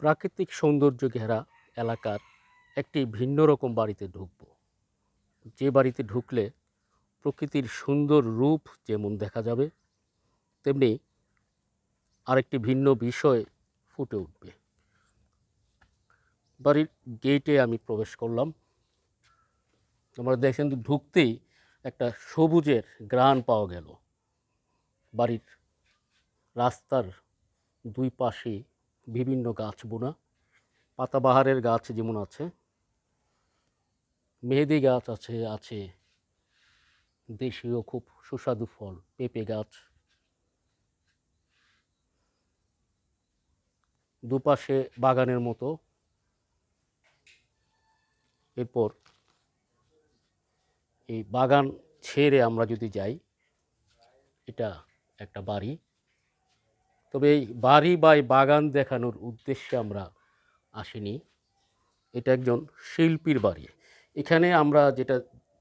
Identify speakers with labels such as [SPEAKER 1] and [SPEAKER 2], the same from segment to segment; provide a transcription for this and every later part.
[SPEAKER 1] প্রাকৃতিক সৌন্দর্য ঘেরা এলাকার একটি ভিন্ন রকম বাড়িতে ঢুকব। যে বাড়িতে ঢুকলে প্রকৃতির সুন্দর রূপ যেমন দেখা যাবে, তেমনি আরেকটি ভিন্ন বিষয় ফুটে উঠবে। বাড়ির গেটে আমি প্রবেশ করলাম। আমরা দেখেন ঢুকতেই একটা সবুজের গ্রান পাওয়া গেল। বাড়ির রাস্তার দুই পাশে বিভিন্ন গাছ বোনা, পাতাবাহারের গাছ যেমন আছে, মেহেদি গাছ আছে আছে দেশীয় খুব সুস্বাদু ফল, পেঁপে গাছ। দুপাশে বাগানের মতো। এরপর এই বাগান ছেড়ে আমরা যদি যাই, এটা একটা বাড়ি। তবে এই বাড়ি বা এই বাগান দেখানোর উদ্দেশ্যে আমরা আসিনি। এটা একজন শিল্পীর বাড়ি। এখানে আমরা যেটা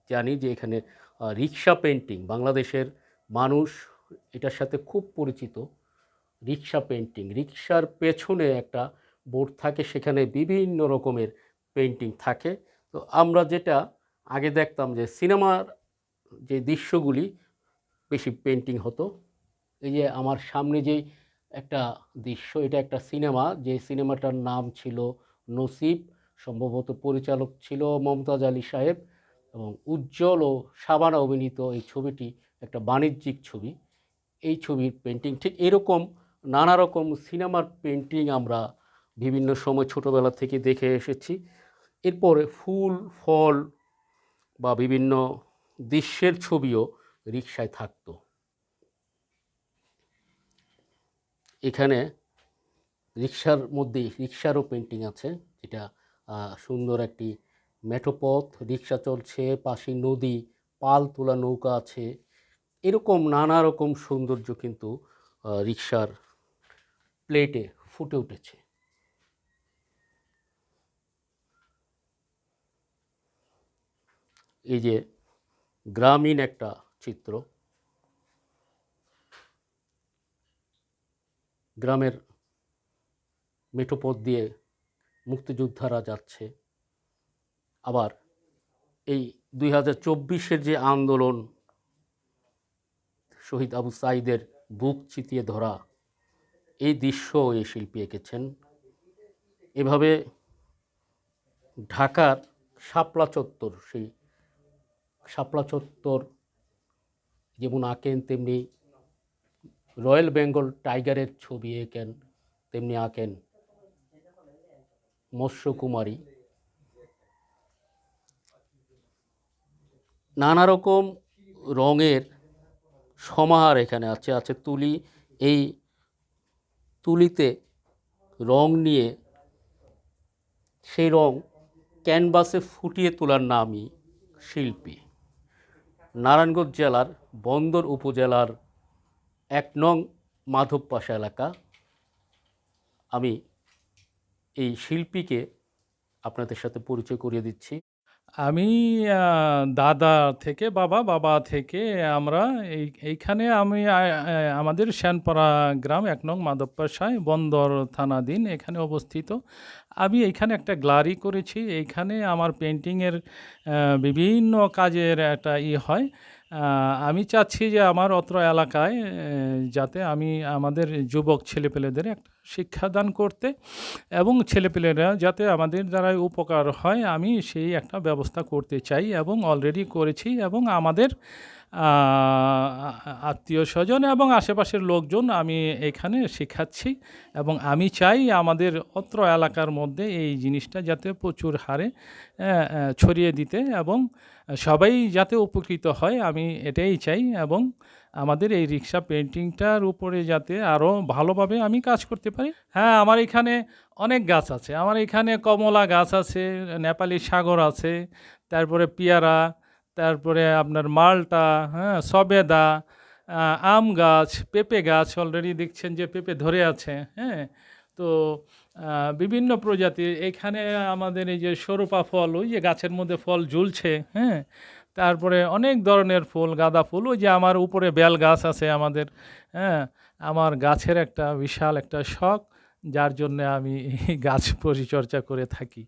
[SPEAKER 1] জানি যে এখানে রিক্সা পেন্টিং বাংলাদেশের মানুষ এটার সাথে খুব পরিচিত। রিক্সা পেন্টিং রিক্সার পেছনে একটা বোর্ড থাকে, সেখানে বিভিন্ন রকমের পেন্টিং থাকে। তো আমরা যেটা আগে দেখতাম যে সিনেমার যে দৃশ্যগুলি বেশি পেন্টিং হতো, এই যে আমার সামনে যেই একটা দৃশ্য, এটা একটা সিনেমা। যে সিনেমাটার নাম ছিল নসিব, সম্ভবত পরিচালক ছিল মমতাজ আলী সাহেব এবং উজ্জ্বল ও সাবানা অভিনীত এই ছবিটি একটা বাণিজ্যিক ছবি। এই ছবির পেন্টিং ঠিক এরকম নানা রকম সিনেমার পেন্টিং আমরা বিভিন্ন সময় ছোটোবেলা থেকে দেখে এসেছি। এরপরে ফুল, ফল বা বিভিন্ন দৃশ্যের ছবিও রিক্সায় থাকতো এখানে রিক্সার মধ্যে রিক্সারও পেন্টিং আছে। যেটা সুন্দর একটি মেঠোপথ রিক্সা চলছে, পাশে নদী, পাল তোলা নৌকা আছে। এরকম নানা রকম সৌন্দর্য কিন্তু রিক্সার প্লেটে ফুটে উঠেছে। এই যে গ্রামীণ একটা চিত্র। গ্রামের মেঠোপথ দিয়ে মুক্তিযোদ্ধারা যাচ্ছে। আবার এই দুই হাজার চব্বিশের যে আন্দোলন, শহীদ আবু সাইদের বুক চিতিয়ে ধরা, এই দৃশ্য এই শিল্পী এঁকেছেন। এভাবে ঢাকার শাপলা চত্বর, সেই শাপলা চত্বর যেমন আঁকেন, তেমনি রয়্যাল বেঙ্গল টাইগারের ছবি এঁকেন, তেমনি আঁকেন মৎস্যকুমারী নানা রকম রঙের সমাহার এখানে আছে আছে তুলি। এই তুলিতে রং নিয়ে সেই রং ক্যানভাসে ফুটিয়ে তোলার নামই শিল্পী। নারায়ণগঞ্জ জেলার বন্দর উপজেলার এক নং মাধবপাশা এলাকা। আমি এই শিল্পীকে আপনাদের সাথে পরিচয় করিয়ে দিচ্ছি।
[SPEAKER 2] আমি দাদা থেকে বাবা বাবা থেকে আমরা এই, এইখানে আমি আমাদের শ্যানপাড়া গ্রাম এক নং মাধবপাশায় বন্দর থানাধীন এখানে অবস্থিত। আমি এইখানে একটা গ্যালারি করেছি। এইখানে আমার পেন্টিংয়ের বিভিন্ন কাজের একটা ই হয়। আমি চাচ্ছি যে আমার অত্র এলাকায় যাতে আমি আমাদের যুবক ছেলেপেলেদের একটা শিক্ষাদান করতে এবং ছেলেপেলেরা যাতে আমাদের দ্বারা উপকার হয়, আমি সেই একটা ব্যবস্থা করতে চাই এবং অলরেডি করেছি এবং আমাদের আত্মীয় স্বজন এবং আশেপাশের লোকজন আমি এখানে শেখাচ্ছি এবং আমি চাই আমাদের অত্র এলাকার মধ্যে এই জিনিসটা যাতে প্রচুর হারে ছড়িয়ে দিতে এবং সবাই যাতে উপকৃত হয়, আমি এটাই চাই এবং আমাদের এই রিক্সা পেন্টিংটার উপরে যাতে আরও ভালোভাবে আমি কাজ করতে পারি। হ্যাঁ আমার এখানে অনেক গাছ আছে। আমার এখানে কমলা গাছ আছে, নেপালি সাগর আছে, তারপরে পেয়ারা, তারপরে আপনার মালটা হ্যাঁ সবেদা আম গাছ, পেঁপে গাছ, অলরেডি দেখছেন যে পেঁপে ধরে আছে হ্যাঁ। তো বিভিন্ন প্রজাতির, এখানে আমাদের এই যে সরুপা ফল, ওই যে গাছের মধ্যে ফল ঝুলছে হ্যাঁ? তারপরে অনেক ধরনের ফুল, গাঁদা ফুল, ওই যে আমার উপরে বেল গাছ আছে আমাদের হ্যাঁ? আমার গাছের একটা বিশাল একটা শখ, যার জন্য আমি গাছ পরিচর্যা করে থাকি।